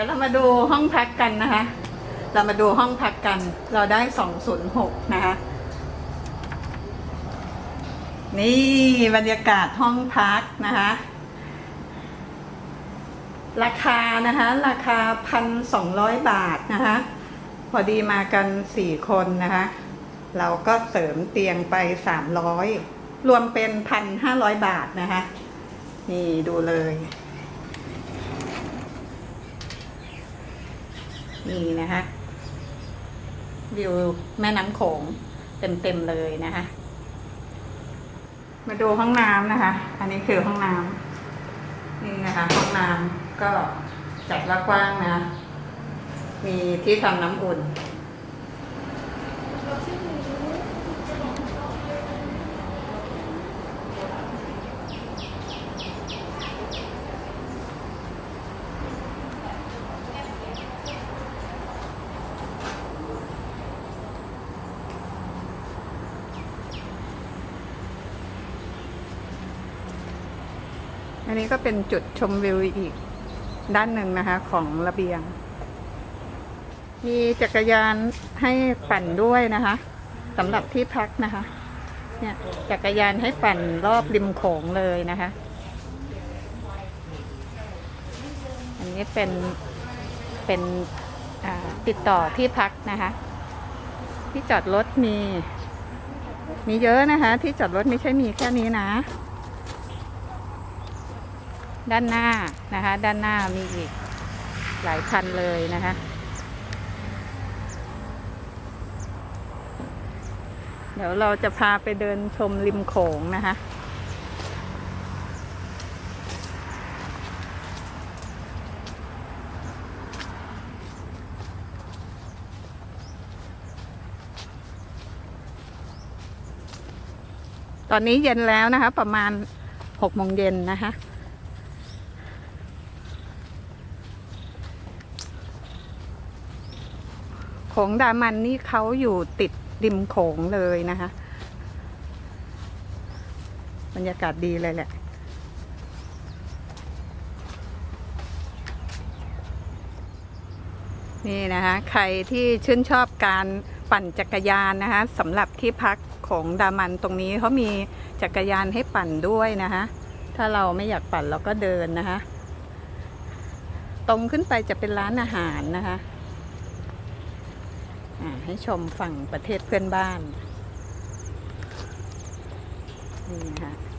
ดี๋ยวเรามาดูห้องพักกันนะคะ เรามาดูห้องพักกัน เราได้206นะคะ นี่บรรยากาศห้องพักนะคะ ราคานะคะ ราคาพันสองร้อยบาทนะคะ พอดีมากันสี่คนนะคะ เราก็เสริมเตียงไปสามร้อยรวมเป็นพันห้าร้อยบาทนะคะ นี่ดูเลย นี่นะคะวิวแม่น้ำโขงเต็มๆเลยนะคะ มาดูห้องน้ำนะคะ อันนี้คือห้องน้ำนี่นะคะ ห้องน้ำก็จัดว่ากว้างนะ มีที่ทำน้ำอุ่น อันนี้ก็เป็นจุดชมวิวอีกด้านหนึ่งนะคะ ของระเบียง มีจักรยานให้ปั่นด้วยนะคะสำหรับที่พักนะคะ เนี่ยจักรยานให้ปั่นรอบริมโขงเลยนะคะ อันนี้เป็นเป็นติดต่อที่พักนะคะ ที่จอดรถมี มีเยอะนะคะ ที่จอดรถไม่ใช่มีแค่นี้นะ ด้านหน้านะคะ ด้านหน้ามีอีกหลายคันเลยนะคะ เดี๋ยวเราจะพาไปเดินชมริมโขงนะคะตอนนี้เย็นแล้วนะคะ ประมาณหกโมงเย็นนะคะ โขงดามันนี่เขาอยู่ติดริมโขงเลยนะคะ บรรยากาศดีเลยแหละ นี่นะคะ ใครที่ชื่นชอบการปั่นจักรยานนะคะสำหรับที่พักของดามันตรงนี้เขามีจักรยานให้ปั่นด้วยนะคะถ้าเราไม่อยากปั่นเราก็เดินนะคะ ตรงขึ้นไปจะเป็นร้านอาหารนะคะ ให้ชมฝั่งประเทศเพื่อนบ้าน นี่นะคะ